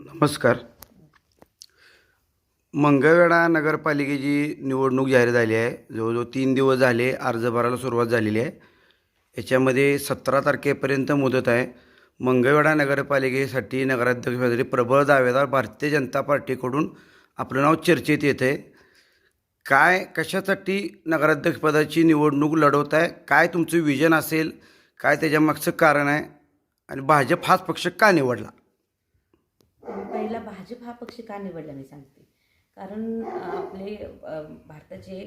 नमस्कार. मंगळवेढा नगरपालिकेची निवडणूक जाहीर झाली आहे. जवळजवळ तीन दिवस झाले अर्ज भरायला सुरुवात झालेली आहे. याच्यामध्ये सतरा तारखेपर्यंत मुदत आहे. मंगळवेढा नगरपालिकेसाठी नगराध्यक्षपदासाठी प्रबळ दावेदार भारतीय जनता पार्टीकडून आपलं नाव चर्चेत येत आहे. काय कशासाठी नगराध्यक्षपदाची निवडणूक लढवत आहे? काय तुमचं विजन असेल? काय त्याच्यामागचं कारण आहे? आणि भाजप हाच पक्ष का निवडला? मला भाजप हा पक्ष का निवडला मी सांगते. कारण आपले भारताचे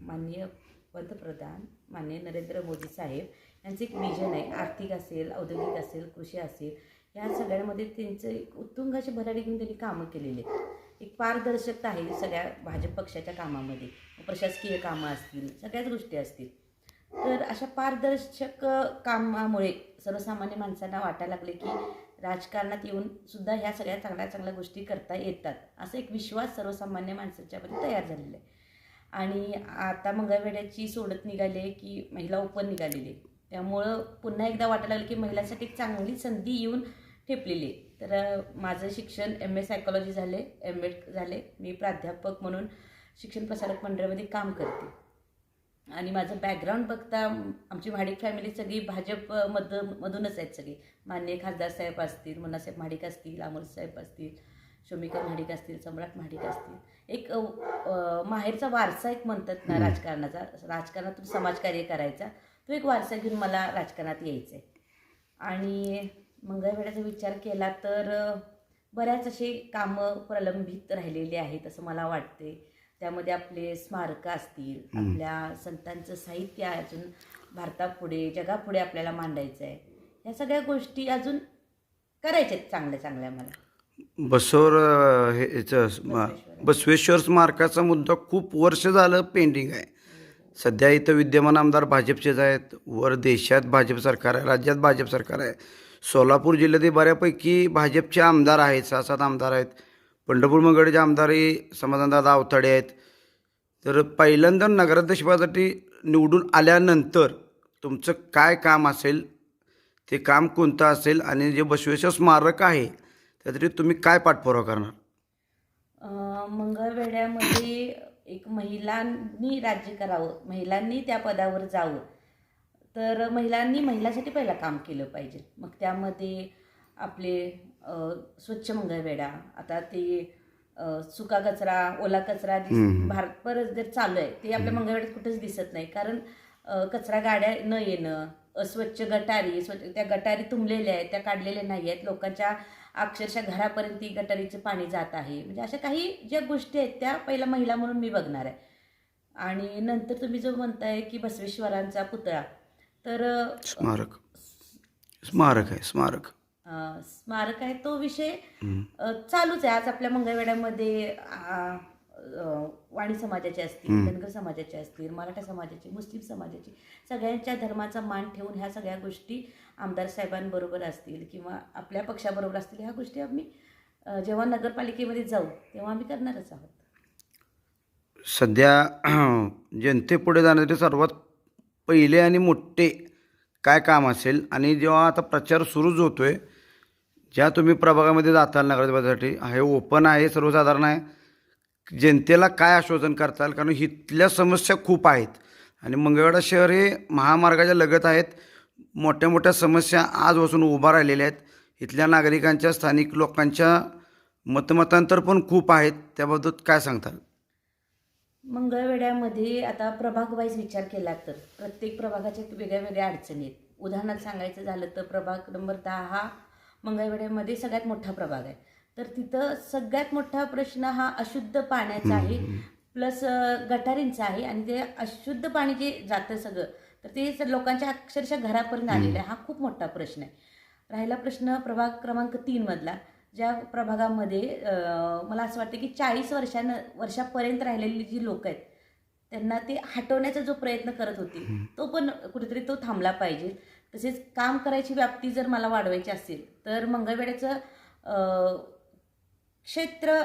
माननीय पंतप्रधान माननीय नरेंद्र मोदी साहेब यांचं एक विजन आहे. आर्थिक असेल औद्योगिक असेल कृषी असेल या सगळ्यामध्ये त्यांचं एक उत्तुंगाची भरारी घेऊन त्यांनी कामं केलेली आहेत. एक पारदर्शकता आहे सगळ्या भाजप पक्षाच्या कामामध्ये. प्रशासकीय कामं असतील सगळ्याच गोष्टी असतील. तर अशा पारदर्शक कामामुळे सर्वसामान्य माणसांना वाटायला लागले की राजकारणात येऊन सुद्धा ह्या सगळ्या चांगल्या चांगल्या गोष्टी करता येतात. असा एक विश्वास सर्वसामान्य माणसाच्यामध्ये तयार झालेला आहे. आणि आता मंगळवेड्याची सोडत निघाली की महिला ओपन निघालेली आहे. त्यामुळं पुन्हा एकदा वाटायला लागलं की महिलांसाठी एक चांगली संधी येऊन ठेपलेली आहे. तर माझं शिक्षण एम ए सायकॉलॉजी झाले एम एड झाले. मी प्राध्यापक म्हणून शिक्षण प्रसारक मंडळामध्ये काम करते. आणि माझं बॅकग्राऊंड बघता आमची महाडिक फॅमिली सगळी भाजप मध मधूनच आहेत सगळी. मान्य खासदार साहेब असतील मुन्नासाहेब महाडिक असतील अमोल साहेब असतील शोमिका महाडिक असतील सम्राट महाडिक असतील. एक माहेरचा वारसा एक म्हणतात ना राजकारणाचा. राजकारणातून समाजकार्य करायचा. तो एक वारसा घेऊन मला राजकारणात यायचं आहे आणि मंगळवेढ्याचा विचार केला तर बऱ्याच असे कामं प्रलंबित राहिलेली आहेत असं मला वाटते त्यामध्ये आपले स्मारकं असतील आपल्या संतांचं साहित्य अजून भारतापुढे जगापुढे आपल्याला मांडायचं आहे या सगळ्या गोष्टी अजून करायच्या आहेत चांगल्या चांगल्या मला. बसवर हे याचं बसवेश्वर स्मारकाचा मुद्दा खूप वर्ष झालं पेंडिंग आहे. सध्या इथं विद्यमान आमदार भाजपचेच आहेत वर देशात भाजप सरकार आहे राज्यात भाजप सरकार आहे. सोलापूर जिल्ह्यातही बऱ्यापैकी भाजपचे आमदार आहेत सहा सात आमदार आहेत. पंढरपूर मंगळचे आमदारही समाधानदादा अवताडे आहेत. तर पहिल्यांदा नगराध्यक्षपदासाठी निवडून आल्यानंतर तुमचं काय काम असेल ते काम कोणतं असेल आणि जे बसवेश्वर स्मारक आहे त्यासाठी तुम्ही काय पाठपुरावा करणार? मंगळवेड्यामध्ये मंगळवेढ्यामध्ये एक महिलांनी राज्य करावं महिलांनी त्या पदावर जावं. तर महिलांनी महिलासाठी पहिला काम केलं पाहिजे. मग त्यामध्ये आपले स्वच्छ मंगळवेढा. आता ते सुका कचरा ओला कचरा भारतभर जर चालू आहे ते आपल्या मंगळवेढ्यात कुठंच दिसत नाही. कारण कचरा गाड्या न येणं अस्वच्छ गटारी स्वच्छ त्या गटारी तुंबलेल्या आहेत त्या काढलेल्या नाही आहेत. लोकांच्या अक्षरशः घरापर्यंत ती गटारीचं पाणी जात आहे. म्हणजे अशा काही ज्या गोष्टी आहेत त्या पहिला महिला म्हणून मी बघणार आहे. आणि नंतर तुम्ही जो म्हणताय की बसवेश्वरांचा पुतळा तर स्मारक. स्मारक आहे स्मारक. स्मारक आहे. तो विषय चालूच आहे. आज आपल्या अं, वाणी समाजाचे असतील धनगर समाजाचे असतील मराठा समाजाचे मुस्लिम समाजाचे सगळ्यांच्या धर्माचा मान ठेवून ह्या सगळ्या गोष्टी आमदार साहेबांबरोबर असतील किंवा आपल्या पक्षाबरोबर असतील ह्या गोष्टी आम्ही जेव्हा नगरपालिकेमध्ये जाऊ तेव्हा आम्ही करणारच आहोत. सध्या जनतेपुढे जाण्यासाठी सर्वात पहिले आणि मोठे काय काम असेल आणि जेव्हा आता प्रचार सुरूच होतो आहे ज्या तुम्ही प्रभागामध्ये जाताल नगराध्यक्षपदासाठी हे ओपन आहे सर्वसाधारण आहे. जनतेला काय आश्वासन करताल? कारण इथल्या समस्या खूप आहेत. आणि मंगळवेढा शहर हे महामार्गाच्या लगत आहेत. मोठ्या मोठ्या समस्या आजपासून उभा राहिलेल्या आहेत. इथल्या नागरिकांच्या स्थानिक लोकांच्या मतमतांतर पण खूप आहेत. त्याबाबत काय सांगताल? मंगळवेड्यामध्ये आता प्रभागवाईज विचार केला तर प्रत्येक प्रभागाच्या वेगळ्या वेगळ्या अडचणी आहेत. उदाहरणार्थ सांगायचं झालं तर प्रभाग नंबर दहा हा मंगळवेढ्यामध्ये सगळ्यात मोठा प्रभाग आहे. तर तिथं सगळ्यात मोठा प्रश्न हा अशुद्ध पाण्याचा आहे प्लस गटारींचा आहे आणि ते अशुद्ध पाणी जे जातं सगळं तर ते लोकांच्या अक्षरशः घरापर्यंत आलेलं आहे. हा खूप मोठा प्रश्न आहे. राहिला प्रश्न प्रभाग क्रमांक तीनमधला ज्या प्रभागामध्ये मला असं वाटतं की चाळीस वर्षानं वर्षापर्यंत राहिलेली जी लोक आहेत त्यांना ते हटवण्याचा जो प्रयत्न करत होते तो पण कुठेतरी तो थांबला पाहिजे. तसेच काम करायची व्याप्ती जर मला वाढवायची असेल तर मंगळवेड्याचं क्षेत्र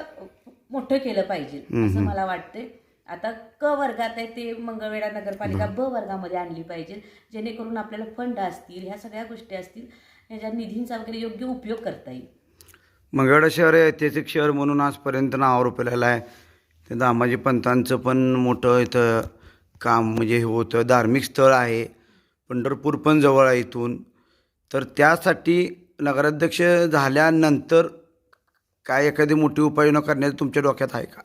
मोठं केलं पाहिजे असं मला वाटते आता क वर्गात आहे ते मंगळवेढा नगरपालिका ब वर्गामध्ये आणली पाहिजे जेणेकरून आपल्याला फंड असतील ह्या सगळ्या गोष्टी असतील ह्याच्या निधींचा वगैरे योग्य उपयोग करता येईल. मंगळवेढा शहर हे ऐतिहासिक शहर म्हणून आजपर्यंत नाव रुपलेलं आहे. ते दामाजी पंतांचं पण मोठं इथं काम म्हणजे हे होतं. धार्मिक स्थळ आहे. पंढरपूर पण जवळ आहे इथून. तर त्यासाठी नगराध्यक्ष झाल्यानंतर काय एखादी मोठी उपाययोजना करण्याचं तुमच्या डोक्यात आहे का?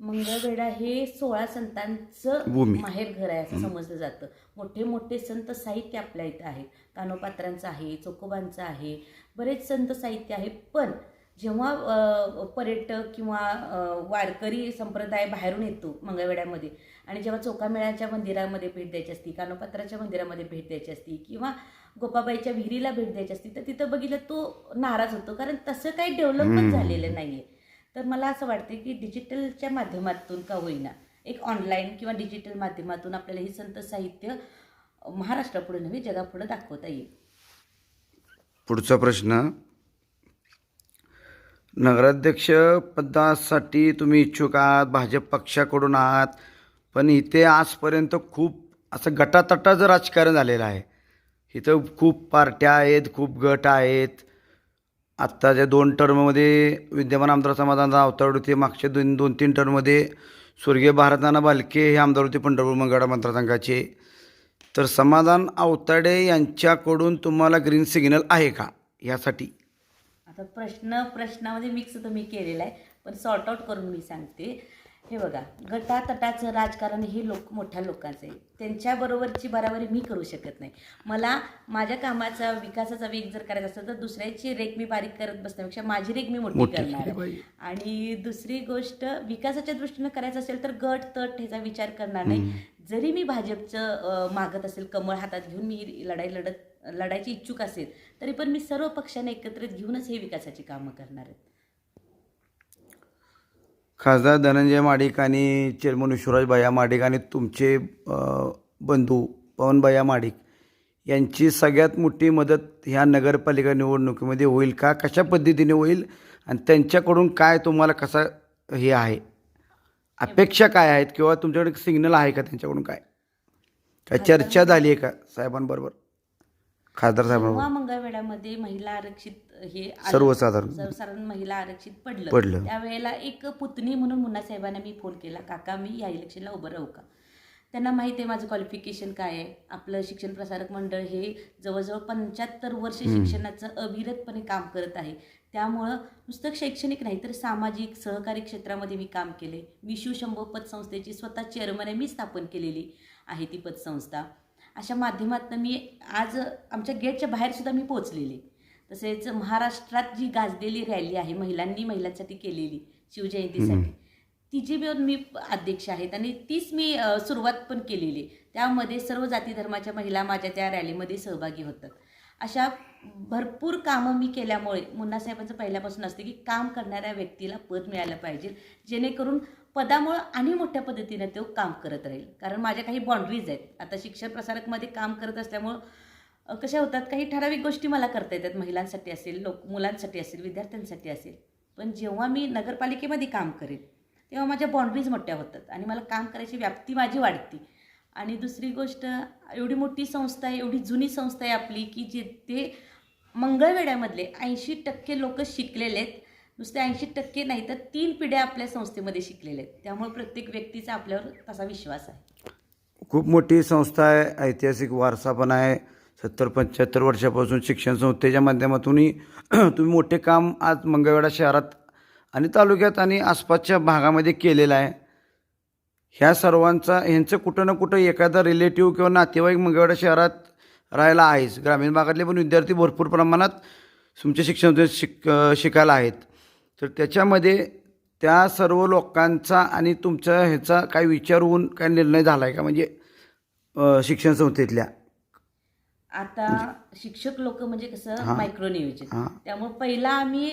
मंगळवेढा हे सोळा संतांचं भूमी. माहेर घर आहे असं समजलं जातं. मोठे मोठे संत साहित्य आपल्या इथं आहे. कानोपात्रांचं आहे चोकोबांचं आहे. बरेच संत साहित्य आहे. पण जेव्हा पर्यटक किंवा वारकरी संप्रदाय बाहेरून येतो मंगळवेढ्यामध्ये आणि जेव्हा चोकामेळ्याच्या मंदिरामध्ये भेट द्यायची असती कानोपात्राच्या मंदिरामध्ये भेट द्यायची असती किंवा गोपाबाईच्या विहिरीला भेट द्यायची असती तर तिथं बघितलं तो नाराज होतो. कारण तसं काही डेव्हलपमेंट झालेलं नाही आहे तर मला असं वाटतं की डिजिटलच्या माध्यमातून का होईना एक ऑनलाईन किंवा डिजिटल माध्यमातून आपल्याला हे संत साहित्य महाराष्ट्रापुढे नव्हे जगापुढे दाखवता येईल. पुढचा प्रश्न नगराध्यक्ष पदासाठी तुम्ही इच्छुक आहात भाजप पक्षाकडून आहात पण इथे आजपर्यंत खूप असं गटातटाचं राजकारण झालेलं आहे इथं खूप पार्ट्या आहेत खूप गट आहेत. आत्ताच्या दोन टर्ममध्ये विद्यमान आमदार समाधान अवतार होते मागच्या दोन दोन तीन टर्ममध्ये स्वर्गीय भारताना बालके हे आमदार होते पंढरपूर मंगळा मतदारसंघाचे. तर समाधान आवताडे यांच्याकडून तुम्हाला ग्रीन सिग्नल आहे का? यासाठी. आता प्रश्न प्रश्नामध्ये मिक्स तुम्ही केलेला आहे पण सॉर्ट आऊट करून मी सांगते. हे बघा गटातटाचं राजकारण हे लोक मोठ्या लोकांचं आहे. त्यांच्याबरोबरची बराबरी मी करू शकत नाही. मला माझ्या कामाचा विकासाचा वेग जर करायचा असेल तर दुसऱ्याची रेग मी बारीक करत बसण्यापेक्षा माझी रेग मी मोठी. करणार आहे. आणि दुसरी गोष्ट विकासाच्या दृष्टीनं करायचं असेल तर गट तट ह्याचा विचार करणार नाही. जरी मी भाजपचं मागत असेल कमळ हातात घेऊन मी लढाई लढत लढायची इच्छुक असेल तरी पण मी सर्व पक्षांना एकत्रित घेऊनच हे विकासाची कामं करणार आहेत खासदार धनंजय माडिक आणि चेअरमन विश्वराज भैया माडिक आणि तुमचे बंधू पवन भैया माडिक यांची सगळ्यात मोठी मदत ह्या नगरपालिका निवडणुकीमध्ये होईल का? कशा पद्धतीने होईल? आणि त्यांच्याकडून काय तुम्हाला कसा हे आहे? अपेक्षा काय आहेत? किंवा तुमच्याकडे सिग्नल आहे का त्यांच्याकडून काय? काय चर्चा झाली आहे का साहेबांबरोबर? खासदार मंगळवेढ्यामध्ये महिला आरक्षित हे आलं, सर्वसाधारण. सर्वसाधारण महिला आरक्षित पडलं. पडलं. त्यावेळेला एक पुतणी म्हणून मुन्ना साहेबांना मी फोन केला काका मी या इलेक्शनला उभं राहू का? त्यांना माहिती आहे माझं क्वालिफिकेशन काय आहे. आपलं शिक्षण प्रसारक मंडळ हे जवळजवळ पंच्याहत्तर वर्ष शिक्षणाचं अविरतपणे काम करत आहे. त्यामुळं नुसतं शैक्षणिक नाही तर सामाजिक सहकारी क्षेत्रामध्ये मी काम केले. विशू शंभो पतसंस्थेची स्वतः चेअरमन आहे मी स्थापन केलेली आहे ती पतसंस्था. अशा माध्यमातून मी आज आमच्या गेटच्या बाहेरसुद्धा मी पोचलेली तसेच महाराष्ट्रात जी गाजलेली रॅली आहे महिलांनी महिलांसाठी केलेली शिवजयंतीसाठी तिची मिळून मी अध्यक्ष आहेत आणि तीच मी सुरुवात पण केलेली. त्यामध्ये सर्व जाती धर्माच्या महिला माझ्या त्या रॅलीमध्ये सहभागी होतात. अशा भरपूर कामं मी केल्यामुळे मुन्नासाहेबांचं पहिल्यापासून असते की काम करणाऱ्या व्यक्तीला पद मिळालं पाहिजे. जेणेकरून पदामुळं आणि मोठ्या पद्धतीने तो काम करत राहील. कारण माझ्या काही बाँड्रीज आहेत. आता शिक्षण प्रसारकमध्ये काम करत असल्यामुळं कशा होतात? काही ठराविक गोष्टी मला करता येतात. महिलांसाठी असेल लोक मुलांसाठी असेल विद्यार्थ्यांसाठी असेल. पण जेव्हा मी नगरपालिकेमध्ये काम करेन तेव्हा माझ्या बाँड्रीज मोठ्या होतात. आणि मला काम करायची व्याप्ती माझी वाढते. आणि दुसरी गोष्ट एवढी मोठी संस्था आहे एवढी जुनी संस्था आहे आपली की जे ते मंगळवेढ्यामधले ऐंशी टक्के लोक शिकलेले आहेत. नुसते ऐंशी टक्के नाही तर तीन पिढ्या आपल्या संस्थेमध्ये शिकलेल्या आहेत. त्यामुळे प्रत्येक व्यक्तीचा आपल्यावर तसा विश्वास आहे. खूप मोठी संस्था आहे ऐतिहासिक वारसा पण आहे. सत्तर पंच्याहत्तर वर्षापासून शिक्षण संस्थेच्या माध्यमातूनही तुम्ही मोठे काम आज मंगळवेढा शहरात आणि तालुक्यात आणि आसपासच्या भागामध्ये केलेलं आहे. ह्या सर्वांचा ह्यांचं कुठं ना कुठं एखादा रिलेटिव्ह किंवा नातेवाईक मंगळवेढा शहरात राहायला आहेच. ग्रामीण भागातले पण विद्यार्थी भरपूर प्रमाणात तुमच्या शिक्षण शिक शिकायला आहेत. तर त्याच्यामध्ये त्या सर्व लोकांचा आणि तुमच्या ह्याचा काय विचार होऊन काय निर्णय झाला आहे का? म्हणजे शिक्षण संस्थेतल्या. आता शिक्षक लोक म्हणजे कसं मायक्रो नियोजन हां. त्यामुळे पहिला आम्ही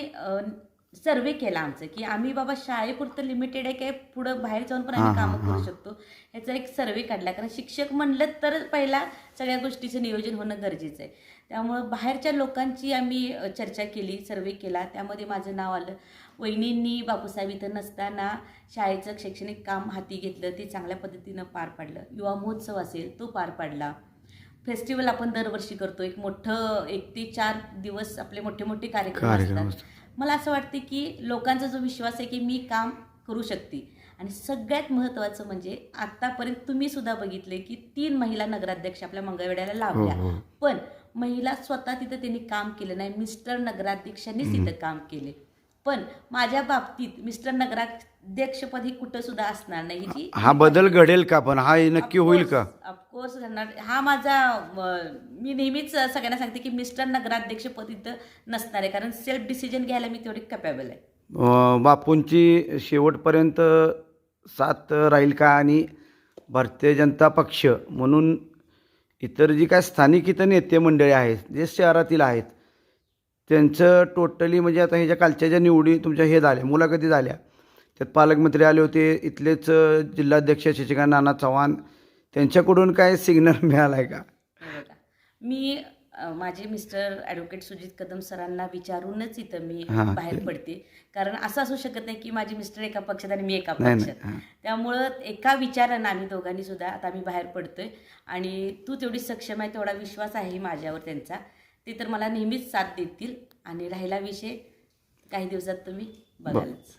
सर्वे केला आमचं की आम्ही बाबा शाळेपुरतं लिमिटेड आहे काय पुढं बाहेर जाऊन पण आम्ही कामं करू शकतो. ह्याचा एक सर्वे काढला कारण शिक्षक म्हणलं तर पहिला सगळ्या गोष्टीचं नियोजन होणं गरजेचं आहे. त्यामुळं बाहेरच्या लोकांची आम्ही चर्चा केली सर्वे केला. त्यामध्ये माझं नाव आलं. वहिनींनी बापूसाहेब इथं नसताना शाळेचं शैक्षणिक काम हाती घेतलं. ते चांगल्या पद्धतीनं पार पाडलं. युवा महोत्सव असेल तो पार पाडला. फेस्टिवल आपण दरवर्षी करतो. एक मोठं एक ते चार दिवस आपले मोठे मोठे कार्यक्रम असतात. मला असं वाटते की लोकांचा जो विश्वास आहे की मी काम करू शकते. आणि सगळ्यात महत्त्वाचं म्हणजे आत्तापर्यंत तुम्ही सुद्धा बघितले की तीन महिला नगराध्यक्ष आपल्या मंगळवेड्याला लावल्या. हो, हो. पण महिला स्वतः तिथं त्यांनी काम केलं नाही. मिस्टर नगराध्यक्षांनीच तिथं काम केले. पण माझ्या बाबतीत मिस्टर नगराध्यक्षपद हे कुठं सुद्धा असणार नाही. हा बदल घडेल का? पण हा नक्की होईल का? कोर्स घडणार हा माझा मी नेहमीच सगळ्यांना सांगते की मिस्टर नगराध्यक्षपद इथं नसणार आहे कारण सेल्फ डिसिजन घ्यायला मी तेवढी कॅपेबल आहे. बापूंची शेवटपर्यंत साथ राहील का आणि भारतीय जनता पक्ष म्हणून इतर जी काय स्थानिक इथं नेते मंडळी आहेत जे शहरातील आहेत त्यांचं टोटली म्हणजे आता ह्याच्या कालच्या ज्या निवडी तुमच्या हे झाल्या मुलाखती झाल्या त्यात पालकमंत्री आले होते इथलेच जिल्हाध्यक्ष शशिकांत नाना चव्हाण त्यांच्याकडून काय सिग्नल मिळाला आहे का मी अं, माझे मिस्टर ॲडव्होकेट सुजित कदम सरांना विचारूनच इथं मी हां, बाहेर पडते. कारण असं असू शकत नाही की माझे मिस्टर एका पक्षात आणि मी एका नाही पक्षात. हां. त्यामुळं एका विचारानं आम्ही दोघांनी सुद्धा आता आम्ही बाहेर पडतोय. आणि तू तेवढी सक्षम आहे तेवढा विश्वास आहे माझ्यावर त्यांचा. ते तर मला नेहमीच साथ देतील. आणि राहिला विषय काही दिवसात तुम्ही बघालच.